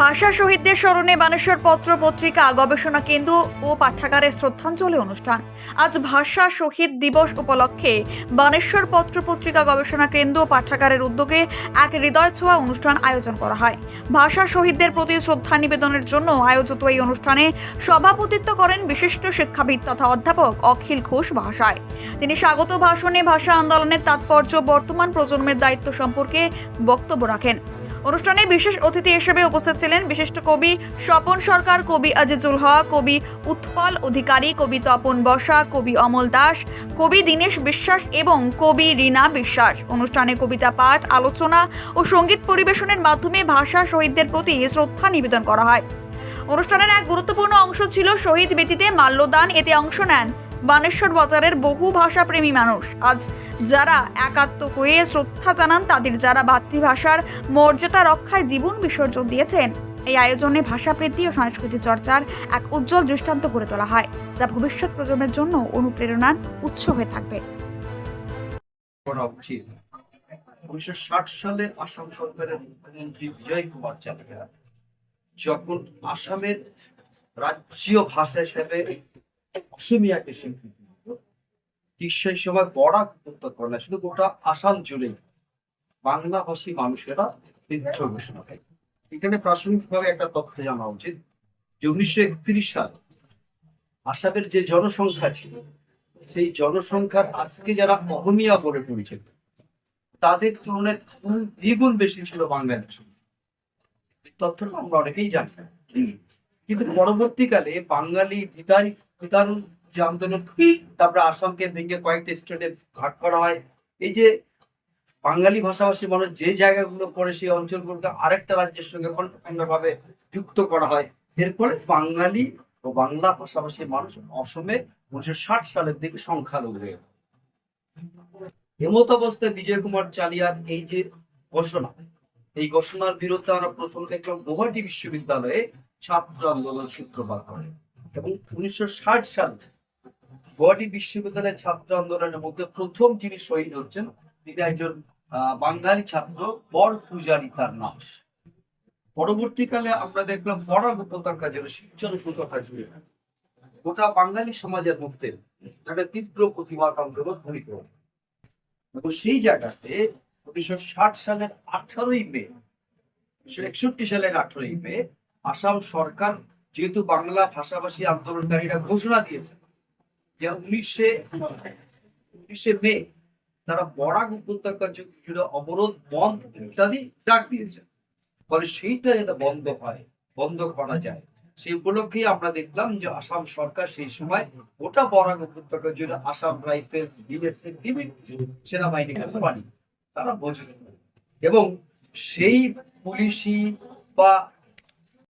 ভাষা শহীদদের স্মরণে বানেশ্বর পত্র পত্রিকা, গবেষণা কেন্দ্র ও পাঠাগারে শ্রদ্ধাঞ্জলি অনুষ্ঠান। আজ ভাষা শহীদ দিবস উপলক্ষে বানেশ্বর পত্র পত্রিকা, গবেষণা কেন্দ্র ও পাঠাগারের উদ্যোগে এক হৃদয় ছোঁয়া অনুষ্ঠান আয়োজন করা হয়। ভাষা শহীদদের প্রতি শ্রদ্ধা নিবেদনের জন্য আয়োজিত এই অনুষ্ঠানে সভাপতিত্ব করেন বিশিষ্ট শিক্ষাবিদ তথা অধ্যাপক অখিল ঘোষ ভাষায়। তিনি স্বাগত ভাষণে ভাষা আন্দোলনের তাৎপর্য বর্তমান প্রজন্মের দায়িত্ব সম্পর্কে বক্তব্য রাখেন। অনুষ্ঠানে বিশেষ অতিথি হিসেবে উপস্থিত ছিলেন বিশিষ্ট কবি স্বপন সরকার, কবি আজিজুল হক, কবি উৎপল অধিকারী, কবি তপন বসা কবি অমল দাস, কবি দীনেশ বিশ্বাস এবং কবি রীনা বিশ্বাস। অনুষ্ঠানে কবিতা পাঠ, আলোচনা ও সংগীত পরিবেশনের মাধ্যমে ভাষা শহীদদের প্রতি শ্রদ্ধা নিবেদন করা হয়। অনুষ্ঠানের এক গুরুত্বপূর্ণ অংশ ছিল শহীদ বেদিতে মাল্যদান। এতে অংশ নেন বানেশ্বর বাজারের বহু ভাষাপ্রেমী মানুষ। আজ যারা একাত্ম হয়ে শ্রদ্ধা জানান, তাদের যারা মাতৃভাষার মর্যাদা রক্ষায় জীবন বিসর্জন দিয়েছেন, এই আয়োজনে ভাষা বৃদ্ধি ও সংস্কৃতি চর্চার এক উজ্জ্বল দৃষ্টান্ত গড়ে তোলা হয়, যা ভবিষ্যৎ প্রজন্মের জন্য অনুপ্রেরণার উৎস হয়ে থাকবে। সালে আসাম সরকারের যখন আসামের রাজ্য ভাষা হিসেবে অসমিয়াকে স্বীকৃতি দিল, ঠিক সেই সময় বরাক শুধু গোটা আসাম জুড়ে বাংলাভাষী মানুষেরা বিদ্রোহ ঘোষণা করে। এখানে প্রাসঙ্গিকভাবে একটা তথ্য জানা উচিত যে উনিশশো একত্রিশ সালে আসামের যে জনসংখ্যা ছিল সেই জনসংখ্যার আজকে যারা অহমিয়া বলে পরিচিত তাদের তুলনায় দ্বিগুণ বেশি ছিল বাংলাদেশ। তথ্যটা আমরা অনেকেই জানি। কিন্তু পরবর্তীকালে বাঙালি বিতারি বিতারণ, যে আন্দোলন তারপরে আসামকে ভেঙে কয়েকটা স্টেটে ভাগ করা হয়। এই যে বাঙালি ভাষাভাষী মানুষ যে জায়গাগুলো পড়ে সেই অঞ্চলগুলোকে আরেকটা রাজ্যের সঙ্গে ভাবে যুক্ত করা হয়। এর ফলে বাঙালি ও বাংলা ভাষাভাষী মানুষ অসমে উনিশশো ষাট সালের দিকে সংখ্যালঘু হয়ে। এমত অবস্থায় বিজয় কুমার চালিয়ার এই যে ঘোষণা, এই ঘোষণার বিরুদ্ধে আমরা প্রথম দেখলাম, গুয়াহাটি বিশ্ববিদ্যালয়ে ছাত্র আন্দোলন সূত্রপাত হয়। এবং উনিশশো ষাট সালে গুয়াহাটি বিশ্ববিদ্যালয়ের ছাত্র আন্দোলনের মধ্যে প্রথম যিনি শহীদ হচ্ছেন, তিনি একজন বাঙালি ছাত্র বর পূজারী তার নাম। পরবর্তীকালে আমরা দেখলাম বরাক উপত্যকা যেন শিবচর উপত্যকা জুড়ে গোটা বাঙালি সমাজের মধ্যে একটা তীব্র প্রতিবাদ আন্দোলন হইত এবং সেই জায়গাতে উনিশশো ষাট সালের আঠারোই মে, উনিশশো একষট্টি সালের আঠারোই মে, আসাম সরকার যেহেতু বাংলা ভাষাভাষী আন্দোলনকারীরা ঘোষণা দিয়েছে যে উনিশে উনিশে মে তারা বরাক উপত্যকা জুড়ে অবরোধ, বন্ধ ইত্যাদি ডাক দিয়েছে। ফলে সেইটা যাতে বন্ধ হয়, বন্ধ করা যায়, সেই উপলক্ষে আমরা দেখলাম যে আসাম সরকার সেই সময় গোটা বরাক উপত্যকা জুড়ে আসাম রাইফেলস বিএসএফ বিভিন্ন সেনাবাহিনীকে পানি তারা বোঝে এবং সেই পুলিশি বা